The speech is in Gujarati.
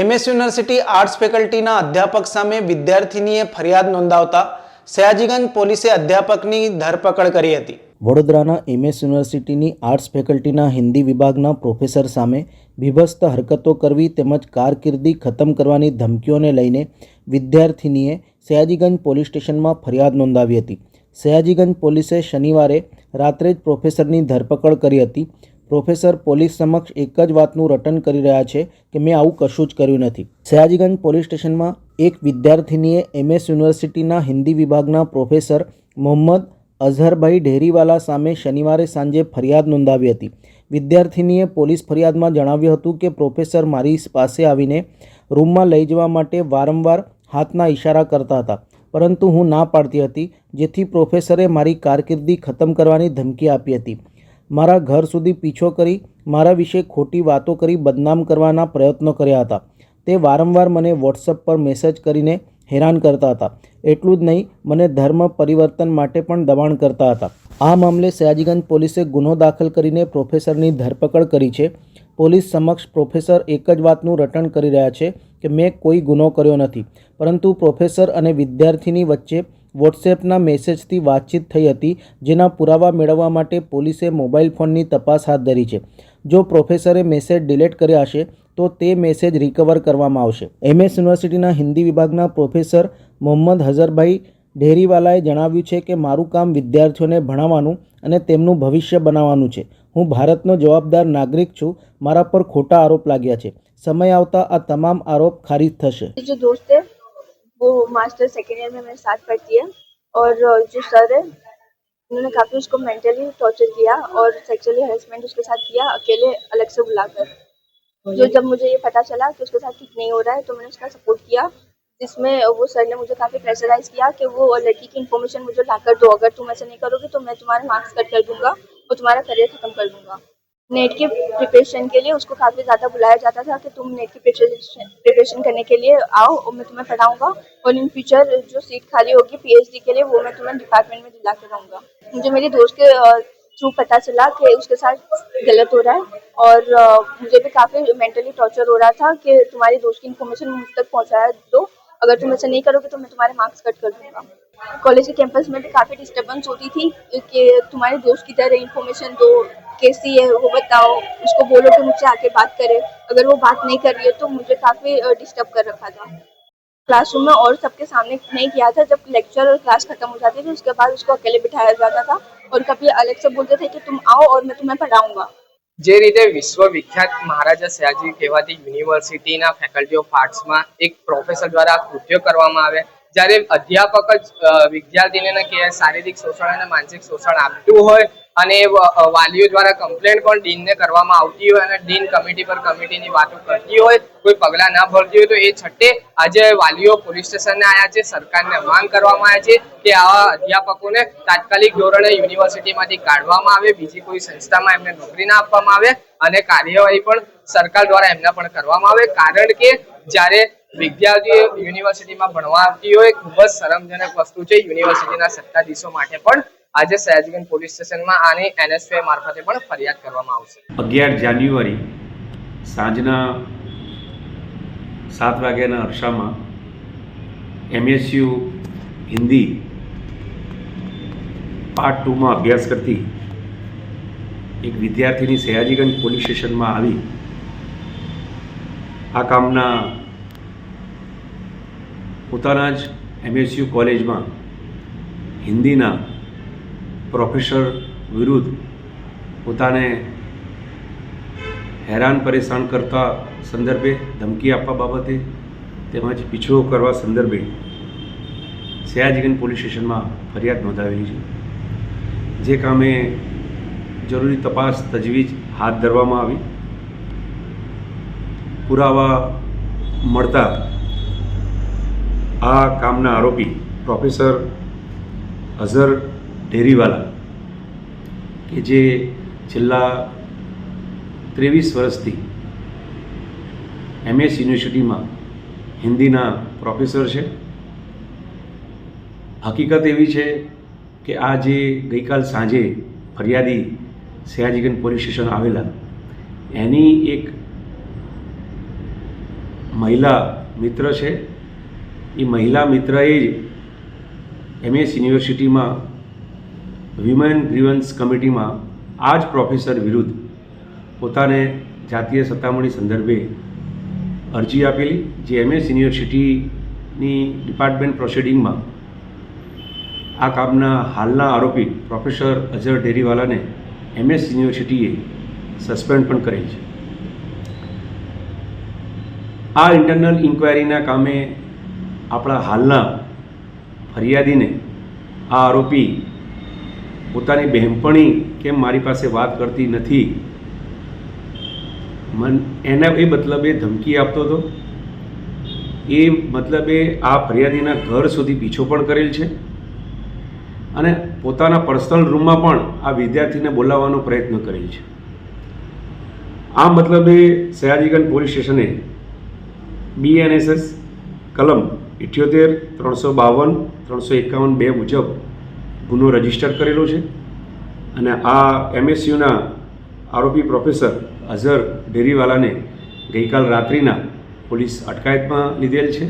એમએસ યુનિવર્સિટી આર્ટ્સ ફેકલ્ટીના અધ્યાપક સામે વિદ્યાર્થીનીએ ફરિયાદ નોંધાવતા સયાજીગંજ પોલીસે અધ્યાપકની ધરપકડ કરી હતી. વડોદરાના એમએસ યુનિવર્સિટીની આર્ટ્સ ફેકલ્ટીના હિન્દી વિભાગના પ્રોફેસર સામે બીભત્સ હરકતો કરવી તેમજ કારકિર્દી ખતમ કરવાની ધમકીઓને લઈને વિદ્યાર્થિનીએ સયાજીગંજ પોલીસ સ્ટેશનમાં ફરિયાદ નોંધાવી હતી. સયાજીગંજ પોલીસે શનિવારે રાત્રે જ પ્રોફેસરની ધરપકડ કરી હતી. પ્રોફેસર પોલીસ સમક્ષ એક જ વાતનું રટન કરી રહ્યા છે કે મેં આવું કશું જ કર્યું નથી. સયાજીગંજ પોલીસ સ્ટેશનમાં એક વિદ્યાર્થિનીએ એમએસ યુનિવર્સિટીના હિન્દી વિભાગના પ્રોફેસર મોહમ્મદ અઝહરભાઈ ઢેરીવાલા સામે શનિવારે સાંજે ફરિયાદ નોંધાવી હતી. વિદ્યાર્થિનીએ પોલીસ ફરિયાદમાં જણાવ્યું હતું કે પ્રોફેસર મારી પાસે આવીને રૂમમાં લઈ જવા માટે વારંવાર હાથના ઇશારા કરતા હતા, પરંતુ હું ના પાડતી હતી, જેથી પ્રોફેસરે મારી કારકિર્દી ખતમ કરવાની ધમકી આપી હતી. મારા ઘર સુધી પીછો કરી, મારા વિશે ખોટી વાતો કરી બદનામ કરવાના પ્રયત્નો કર્યા હતા. તે વારંવાર મને વોટ્સઅપ પર મેસેજ કરીને હેરાન કરતા હતા. એટલું જ નહીં, મને ધર્મ પરિવર્તન માટે પણ દબાણ કરતા હતા. આ મામલે સયાજીગંજ પોલીસે ગુનો દાખલ કરીને પ્રોફેસરની ધરપકડ કરી છે. પોલીસ સમક્ષ પ્રોફેસર એક જ વાતનું રટણ કરી રહ્યા છે કે મેં કોઈ ગુનો કર્યો નથી. પરંતુ પ્રોફેસર અને વિદ્યાર્થીની વચ્ચે વોટ્સએપના મેસેજથી વાતચીત થઈ હતી, જેના પુરાવા મેળવવા માટે પોલીસે મોબાઈલ ફોનની તપાસ હાથ ધરી છે. જો પ્રોફેસરે મેસેજ ડિલેટ કર્યા હશે, તો તે મેસેજ રિકવર કરવામાં આવશે. એમએસ યુનિવર્સિટીના હિન્દી વિભાગના પ્રોફેસર મોહમ્મદ હઝરભાઈ ઢેરીવાલાએ જણાવ્યું છે કે, મારું કામ વિદ્યાર્થીઓને ભણાવવાનું અને તેમનું ભવિષ્ય બનાવવાનું છે. હું ભારતનો જવાબદાર નાગરિક છું. મારા પર ખોટા આરોપ લાગ્યા છે. સમય આવતા આ તમામ આરોપ ખારિજ થશે. દોસ્ત वो मास्टर सेकेंड ईयर में मेरे साथ पढ़ती है और जो सर है उन्होंने काफ़ी उसको मेंटली टॉर्चर किया और सेक्सुअली हेरसमेंट उसके साथ किया अकेले अलग से बुलाकर। जो जब मुझे ये पता चला कि उसके साथ ठीक नहीं हो रहा है तो मैंने उसका सपोर्ट किया जिसमें वो सर ने मुझे काफ़ी प्रेशराइज किया कि वो लड़की की इन्फॉर्मेशन मुझे ला कर दो अगर तुम ऐसा नहीं करोगे तो मैं तुम्हारे मार्क्स कट कर दूँगा और तुम्हारा करियर ख़त्म कर दूँगा। नेट के प्रिपरेशन के लिए उसको काफ़ी ज़्यादा बुलाया जाता था कि तुम नेट की प्रिपरेशन प्रिपरेशन करने के लिए आओ और मैं तुम्हें पढ़ाऊँगा। और इन फ्यूचर जो सीट खाली होगी पीएचडी के लिए, वो मैं तुम्हें डिपार्टमेंट में दिला के रहूँगा। मुझे मेरी दोस्त के थ्रू पता चला कि उसके साथ गलत हो रहा है और मुझे भी काफ़ी मेंटली टॉर्चर हो रहा था कि तुम्हारी दोस्त की इन्फॉर्मेशन मुझ तक पहुँचाया दो। अगर तुम ऐसा नहीं करोगे तो मैं तुम्हारे मार्क्स कट कर दूँगा। कॉलेज के कैंपस में भी काफ़ी डिस्टर्बेंस होती थी कि तुम्हारे दोस्त की तरह इन्फॉर्मेशन दो। कैसी है वो बताओ उसको बोलो कि मुझसे आके बात करे अगर वो बात नहीं कर रही है तो मुझे काफ़ी डिस्टर्ब कर रखा था क्लासरूम में और सबके सामने नहीं किया था जब लेक्चर और क्लास खत्म हो जाती थी उसके बाद उसको अकेले बिठाया जाता था और कभी अलग से बोलते थे कि तुम आओ और मैं तुम्हें पढ़ाऊंगा જે રીતે વિશ્વવિખ્યાત મહારાજા સયાજી કહેવાતી યુનિવર્સિટીના ફેકલ્ટી ઓફ આર્ટ્સમાં એક પ્રોફેસર દ્વારા આ કૃત્ય કરવામાં આવે જ્યારે અધ્યાપક જ અ, વિદ્યાર્થીને કે શારીરિક શોષણ અને માનસિક શોષણ આપતું હોય અને વાલીઓ દ્વારા કમ્પ્લેન પણ ડીનને કરવામાં આવતી હોય અને ડીન કમિટી પર કમિટીની વાતો કરતી હોય, કોઈ પગલાં ના ભરતી હોય તો એ છઠ્ઠે આજે વાલીઓ પોલીસ સ્ટેશને આવ્યા છે, સરકારને માંગ કરવામાં આવ્યા છે કે આવા અધ્યાપકોને તાત્કાલિક ધોરણે યુનિવર્સિટીમાંથી કાઢવામાં આવે, બીજી કોઈ સંસ્થામાં એમને નોકરી ના આપવામાં આવે અને કાર્યવાહી પણ સરકાર દ્વારા એમના પણ કરવામાં આવે. કારણ કે જ્યારે વિદ્યાર્થીઓ યુનિવર્સિટીમાં ભણવા આવતી હોય, ખૂબ જ શરમજનક વસ્તુ છે યુનિવર્સિટીના સત્તાધીશો માટે પણ. આજે સયાજીગંજ પોલીસ સ્ટેશનમાં આની એનએસપીઆઈ મારફતે પણ ફરિયાદ કરવામાં આવશે. અગિયાર જાન્યુઆરી સાંજના સાત વાગ્યાના અરસામાં એમએસયુ હિન્દી પાર્ટ ટુમાં અભ્યાસ કરતી એક વિદ્યાર્થીની સયાજીગંજ પોલીસ સ્ટેશનમાં આવી. આ કામના પોતાના જ એમએસયુ કોલેજમાં હિન્દીના પ્રોફેસર વિરુદ્ધ પોતાને હેરાન પરેશાન કરતા સંદર્ભે ધમકી આપવા બાબતે તેમજ પીછો કરવા સંદર્ભે સયાજીગંજ પોલીસ સ્ટેશનમાં ફરિયાદ નોંધાવેલી છે. જે કામે જરૂરી તપાસ તજવીજ હાથ ધરવામાં આવી. પુરાવા મળતા આ કામના આરોપી પ્રોફેસર અઝર ઢેરીવાલા કે જે છેલ્લા ત્રેવીસ વર્ષથી એમએસ યુનિવર્સિટીમાં હિન્દીના પ્રોફેસર છે. હકીકત એવી છે કે આ જે ગઈકાલ સાંજે ફરિયાદી સયાજીગંજ પોલીસ સ્ટેશન આવેલા, એની એક મહિલા મિત્ર છે. એ મહિલા મિત્રએ જ એમએસ યુનિવર્સિટીમાં વિમેન ગ્રીવન્સ કમિટીમાં આ જ પ્રોફેસર વિરુદ્ધ પોતાને જાતીય સત્તામણી સંદર્ભે અરજી આપેલી, જે એમએસ યુનિવર્સિટીની ડિપાર્ટમેન્ટ પ્રોસિડિંગમાં આ કામના હાલના આરોપી પ્રોફેસર અઝર ડેરીવાલાને એમએસ યુનિવર્સિટીએ સસ્પેન્ડ પણ કરેલ છે. આ ઇન્ટરનલ ઇન્ક્વાયરીના કામે આપણા હાલના ફરિયાદીને આ આરોપી પોતાની બહેનપણી કેમ મારી પાસે વાત કરતી નથી? મન, એના એ મતલબે ધમકી આપતો હતો. એ મતલબે આ ફરિયાદીના ઘર સુધી પીછો પણ કરેલ છે. અને પોતાના પર્સનલ રૂમમાં પણ આ વિદ્યાર્થીને બોલાવવાનો પ્રયત્ન કરેલ છે. આ મતલબે સયાજીગંજ પોલીસ સ્ટેશને બીએનએસએસ કલમ ઇઠ્યોતેર, ત્રણસો બાવન, ત્રણસો એકાવન બે મુજબ ગુનો રજિસ્ટર કરેલો છે અને આ એમએસયુના આરોપી પ્રોફેસર અઝહર ડેરીવાલાને ગઈકાલ રાત્રિના પોલીસ અટકાયતમાં લીધેલ છે.